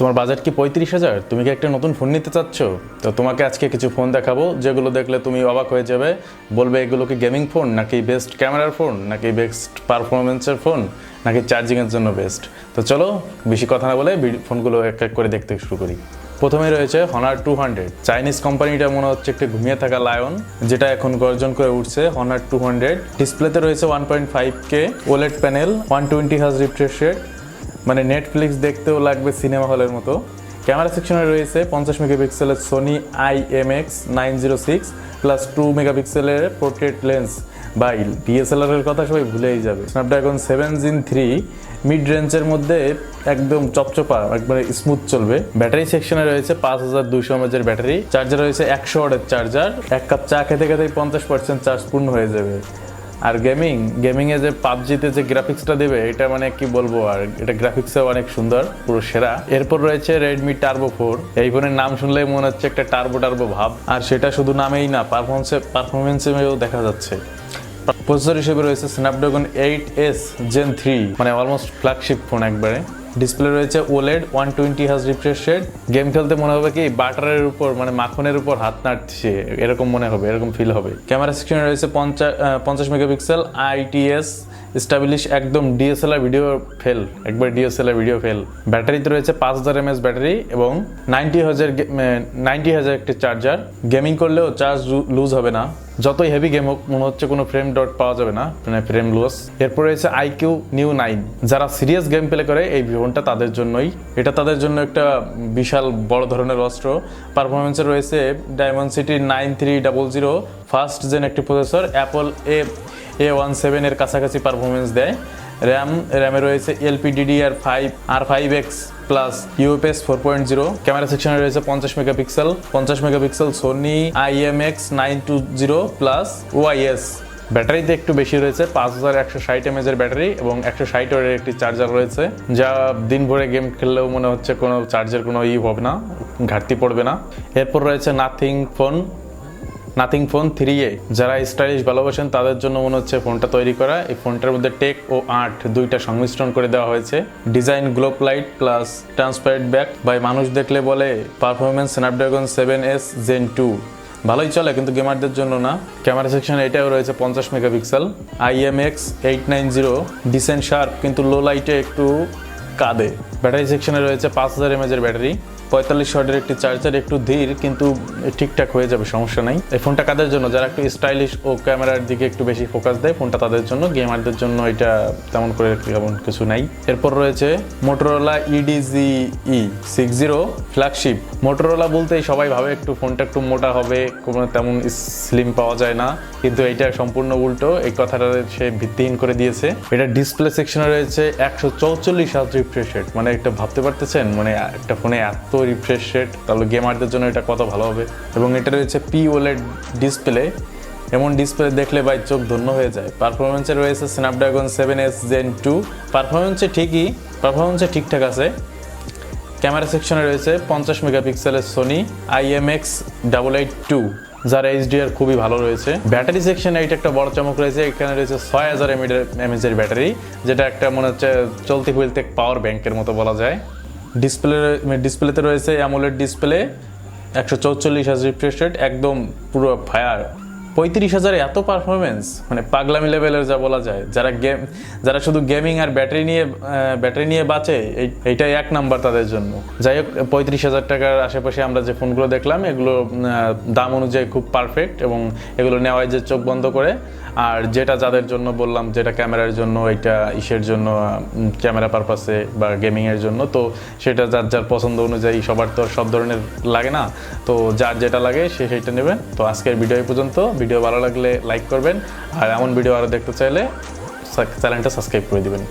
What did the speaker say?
তোমার বাজেট কি পঁয়ত্রিশ হাজার? তুমি কি একটা নতুন ফোন নিতে চাচ্ছ? তো তোমাকে আজকে কিছু ফোন দেখাবো, যেগুলো দেখলে তুমি অবাক হয়ে যাবে। বলবে এগুলো কি গেমিং ফোন নাকি বেস্ট ক্যামেরার ফোন নাকি বেস্ট পারফরমেন্সের ফোন নাকি চার্জিংয়ের জন্য বেস্ট তো চলো, বেশি কথা না বলে ফোনগুলো এক এক করে দেখতে শুরু করি। প্রথমে রয়েছে হনার টু হান্ড্রেড চাইনিজ কোম্পানিটা মনে হচ্ছে একটু ঘুমিয়ে থাকা লায়ন যেটা এখন গর্জন করে উঠছে হনার টু হান্ড্রেড ডিসপ্লেতে রয়েছে one point five K OLED panel one twenty হাজ রিফ্রেশ রেট মানে নেটফ্লিক্স দেখতেও লাগবে সিনেমা হলের মতো। ক্যামেরা সেকশনে রয়েছে পঞ্চাশ মেগাপিক্সেলের Sony I M X nine zero six plus two মেগাপিক্সেলের পোর্ট্রেট লেন্স বা ডিএসএলআর এর কথা সবাই ভুলেই যাবে। Snapdragon seven gen three mid রেঞ্জের মধ্যে একদম চপচপা, একবারে স্মুথ চলবে। ব্যাটারি সেকশনে রয়েছে পাঁচ হাজার দুইশো এমএচের ব্যাটারি চার্জার রয়েছে একশো ওয়াটের চার্জার এক কাপ চা খেতে খেতেই পঞ্চাশ পার্সেন্ট চার্জ পূর্ণ হয়ে যাবে। আর গেমিং গেমিংয়ে যে পাবজিতে যে গ্রাফিক্সটা দেবে, এটা মানে কি বলব আর, এটা গ্রাফিক্সও অনেক সুন্দর, পুরো সেরা। এরপর রয়েছে রেডমি টার্বো ফোর এই ফোনের নাম শুনলেই মনে হচ্ছে একটা টার্বো টার্বো ভাব। আর সেটা শুধু নামেই না পারফরমেন্সে পারফরমেন্সেও দেখা যাচ্ছে। প্রসেসর হিসেবে রয়েছে Snapdragon eight S gen three মানে অলমোস্ট ফ্ল্যাগশিপ ফোন একবারে। ডিসপ্লে রয়েছে ওলেড ওয়ান টোয়েন্টি হাজ রিফ্রেশ রেট গেম খেলতে মনে হবে কি, বাটারের উপর মানে মাখনের উপর হাত নাড়ছে। এরকম মনে হবে, এরকম ফিল হবে। ক্যামেরা সেকশনে রয়েছে পঞ্চাশ পঞ্চাশ মেগাপিক্সেল আইটিএস স্টাবলিশ একদম ডিএসএলআর ভিডিও ফেল একবার ডিএসএলআর ভিডিও ফেল ব্যাটারিতে রয়েছে পাঁচ হাজার এমএস ব্যাটারি এবং নাইনটি হাজার নাইনটি হাজার একটি চার্জার গেমিং করলেও চার্জ লুজ হবে না। যতই হেভি গেম হোক, মনে হচ্ছে কোনো ফ্রেম ডট পাওয়া যাবে না মানে ফ্রেম লোস এরপরে রয়েছে আইকিউ নিউ নাইন যারা সিরিয়াস গেম প্লে করে, এই ফোনটা তাদের জন্যই। এটা তাদের জন্য একটা বিশাল বড় ধরনের অস্ত্র। পারফরমেন্সে রয়েছে Dimensity nine three double zero first gen একটি processor Apple A A one সেভেনের কাছাকাছি পারফরমেন্স দেয়। র্যাম র্যামে রয়েছে এলপিডিডিআর ফাইভ আর five X plus UFS four point zero camera সেকশনে রয়েছে পঞ্চাশ মেগাপিক্সেল পঞ্চাশ megapixel Sony IMX nine two zero plus ওয়াইএস ব্যাটারিতে একটু বেশি রয়েছে, পাঁচ হাজার একশো ষাট এমএজের ব্যাটারি এবং একশো ষাট ওয়াটের একটি চার্জার রয়েছে, যা দিন ভরে গেম খেললেও মনে হচ্ছে কোনো চার্জের কোনো ই হবে না, ঘাটতি পড়বে না। এরপর রয়েছে Nothing Phone Nothing Phone three A. যারা স্টাইলিশ ভালোবাসেন, তাদের জন্য মনে হচ্ছে ফোনটা তৈরি করা। এই ফোনটার মধ্যে টেক ও আর্ট দুইটা সংমিশ্রণ করে দেওয়া হয়েছে। Design glyph light plus transparent back by মানুষ দেখলে বলে performance Snapdragon seven S gen two. ভালোই চলে, কিন্তু গেমারদের জন্য না। ক্যামেরা সেকশনে এটাও রয়েছে পঞ্চাশ megapixel. IMX eight nine zero. Decent sharp, কিন্তু লো লাইটে একটু কাঁদে। ব্যাটারি সেকশনে রয়েছে পাঁচ হাজার এমএজের ব্যাটারি। পঁয়তাল্লিশ শটের একটি চার্জার, একটু ধীর, কিন্তু ঠিকঠাক হয়ে যাবে, সমস্যা নাই। এই ফোনটা কাদের জন্য? যারা একটু স্টাইলিশ ও ক্যামেরার দিকে একটু বেশি ফোকাস দেয়, ফোনটা তাদের জন্য। গেমারদের জন্য এটা তেমন করে তেমন কিছু নাই। এরপর রয়েছে Motorola Edge six zero flagship Motorola বলতে সবাই ভাবে একটু ফোনটা একটু মোটা হবে, কোনো তেমন স্লিম পাওয়া যায় না। কিন্তু এটা সম্পূর্ণ উল্টো, এই কথাটা সে ভিত্তিহীন করে দিয়েছে। এটা ডিসপ্লে সেকশনে রয়েছে একশো চৌচল্লিশ হাজ রিফ্রেশ রেট মানে একটা ভাবতে পারতেছেন? মানে একটা ফোনে এত রিফ্রেশ রেট তাহলে গেমারদের জন্য এটা কত ভালো হবে? এবং এটা রয়েছে পি ওলেড ডিসপ্লে এমন ডিসপ্লে দেখলে ভাই চোখ ধন্য হয়ে যায়। পারফরমেন্সে রয়েছে Snapdragon seven S gen two পারফরমেন্সে ঠিকই পারফরমেন্সে ঠিকঠাক আছে। ক্যামেরা সেকশনে রয়েছে পঞ্চাশ মেগাপিক্সেলের Sony IMX double eight two যার এইচডিআর খুবই ভালো রয়েছে। ব্যাটারি সেকশনে এইটা একটা বড় চমক রয়েছে, এখানে রয়েছে ছয় হাজার এমএচের ব্যাটারি যেটা একটা মনে হচ্ছে চলতে ফিরতে পাওয়ার ব্যাংকের মতো বলা যায়। ডিসপ্লে ডিসপ্লেতে রয়েছে অ্যামোলেড ডিসপ্লে একশো চৌচল্লিশ হাজার রিফ্রেশ রেট একদম পুরো ফায়ার পঁয়ত্রিশ হাজারে এত পারফরমেন্স মানে পাগলামি লেভেলের যা বলা যায়, যারা গেম যারা শুধু গেমিং আর ব্যাটারি নিয়ে ব্যাটারি নিয়ে বাঁচে, এই- এইটাই এক নাম্বার তাদের জন্য। যাই হোক, পঁয়ত্রিশ হাজার টাকার আশেপাশে আমরা যে ফোনগুলো দেখলাম, এগুলো দাম অনুযায়ী খুব পারফেক্ট এবং এগুলো নেওয়ায় যে চোখ বন্ধ করে। আর যেটা যাদের জন্য বললাম, যেটা ক্যামেরার জন্য, এটা ইসের জন্য ক্যামেরা পারপাসে বা গেমিংয়ের জন্য, তো সেটা যার যার পছন্দ অনুযায়ী সবার তো সব ধরনের লাগে না। তো যার যেটা লাগে, সে সেটা নেবেন তো আজকের ভিডিও পর্যন্ত। ভিডিও ভালো লাগলে লাইক করবেন, আর এমন ভিডিও আরও দেখতে চাইলে চ্যানেলটা সাবস্ক্রাইব করে দিবেন।